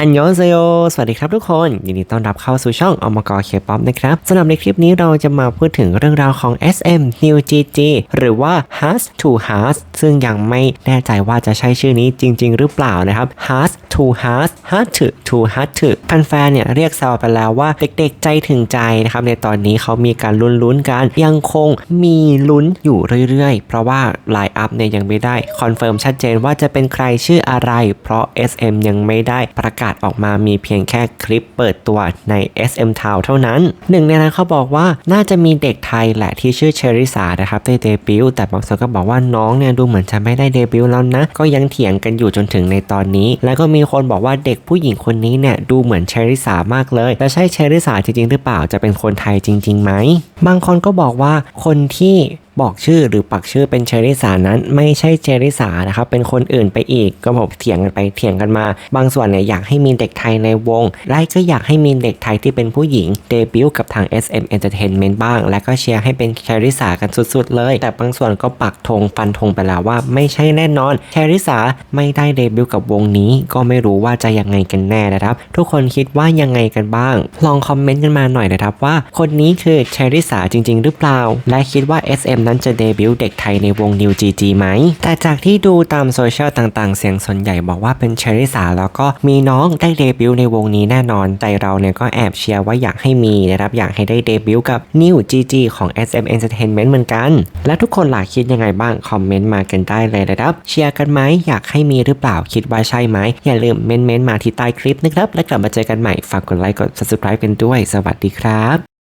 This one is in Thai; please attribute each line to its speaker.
Speaker 1: อันยองเซโยสวัสดีครับทุกคน ยินดีต้อนรับเข้าสู่ช่องอมกเคป๊อปนะครับสำหรับในคลิปนี้เราจะมาพูดถึงเรื่องราวของ SM New GG หรือว่า Heart to Heart ซึ่งยังไม่แน่ใจว่าจะใช้ชื่อนี้จริง ๆ หรือเปล่านะครับ Heart to Heart Heart to to Heart to แฟนๆเนี่ยเรียกแซวไปแล้วว่าเด็กๆใจถึงใจนะครับ ในตอนนี้เขามีการลุ้นๆกัน ยังคงมีลุ้นอยู่เรื่อยๆ เพราะว่าไลน์อัพเนี่ยยังไม่ได้คอนเฟิร์มชัดเจนว่าจะเป็นใครชื่ออะไร เพราะ SM ยังไม่ได้ประกาศออกมามีเพียงแค่คลิปเปิดตัวใน SM Town เท่านั้น หนึ่งในนั้นเขาบอกว่าน่าจะมีเด็กไทยแหละที่ชื่อเชอริสานะครับได้เดบิวต์แต่บางส่วนก็บอกว่าน้องเนี่ยดูเหมือนจะไม่ได้เดบิวต์แล้วนะ ก็ยังเถียงกันอยู่จนถึงในตอนนี้ แล้วก็มีคนบอกว่าเด็กผู้หญิงคนนี้เนี่ยดูเหมือนเชอริสามากเลยแต่ใช่เชอริสาจริงๆหรือเปล่าจะเป็นคนไทยจริงๆไหมบางคนก็บอกว่าคนที่ บอกชื่อหรือปักชื่อเป็นเชอริสานั้นไม่ใช่เชอริสานะครับเป็นคนอื่นไปอีกก็บอกเถียงกันไปเถียงกันมา บางส่วนเนี่ยอยากให้มีเด็กไทยในวงไล่ก็อยากให้มีเด็กไทยที่เป็นผู้หญิงเดบิวต์กับทาง SM Entertainment บ้าง และก็เชียร์ให้เป็นเชอริสากันสุดๆเลย แต่บางส่วนก็ปักธงฟันธงไปแล้วว่าไม่ใช่แน่นอนเชอริสาไม่ได้เดบิวต์กับวงนี้ ก็ไม่รู้ว่าจะยังไงกันแน่นะครับ ทุกคนคิดว่ายังไงกันบ้าง ลองคอมเมนต์กันมาหน่อยนะครับว่า คนนี้คือเชอริสาจริง ๆ หรือเปล่า และคิดว่า SM นั้นจะเดบิวต์เด็กไทยในวง New GG ไหม แต่จากที่ดูตามโซเชียลต่างๆ เสียงส่วนใหญ่บอกว่าเป็นเชอริสาแล้วก็มีน้องได้เดบิวต์ในวงนี้แน่นอนแต่เราเนี่ยก็แอบเชียร์ว่าอยากให้มีนะครับ อยากให้ได้เดบิวต์กับ New GG ของ SM Entertainment เหมือนกัน และทุกคนหล่ะคิดยังไงบ้าง คอมเมนต์มากันได้เลยนะครับ เชียร์กันไหมอยากให้มีหรือเปล่าคิดว่าใช่ไหมอย่าลืมเม้นต์ๆมาที่ใต้คลิปนะครับ แล้วกลับมาเจอกันใหม่ฝากกดไลค์กด subscribe กันด้วย สวัสดีครับ